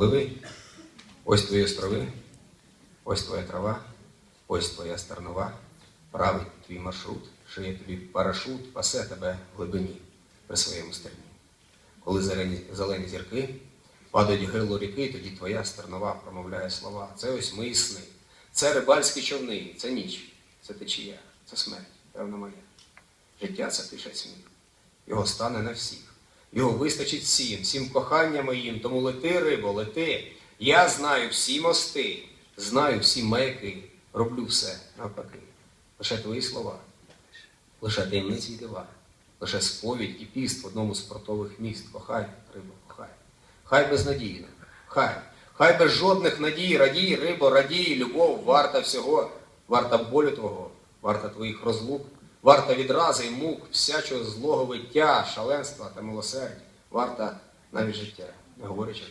Пливи, ось твої острови, ось твоя трава, ось твоя стернова, править твій маршрут, шиє тобі парашут, пасе тебе в глибині при своєму стерні. Коли зелені, зелені зірки падають грило ріки, тоді твоя стернова промовляє слова. Це ось мої сни, це рибальські човни, це ніч, це течія, це смерть, певна моя. Життя це тиша сміх. Його стане на всіх. Його вистачить всім, всім коханням моїм. Тому лети, рибо, лети. Я знаю всі мости, знаю всі маяки, роблю все навпаки. Лише твої слова, лише таємниці й дива, лише сповідь і піст в одному з портових міст. Кохай, рибо, кохай. Хай безнадійно, хай, хай без жодних надій, радій, рибо, радій, любов, варта всього, варта болю твого, варта твоїх розлук, варта відрази й мук, всячого злого виття, шаленства та милосердя, варта навіть життя, говорячи.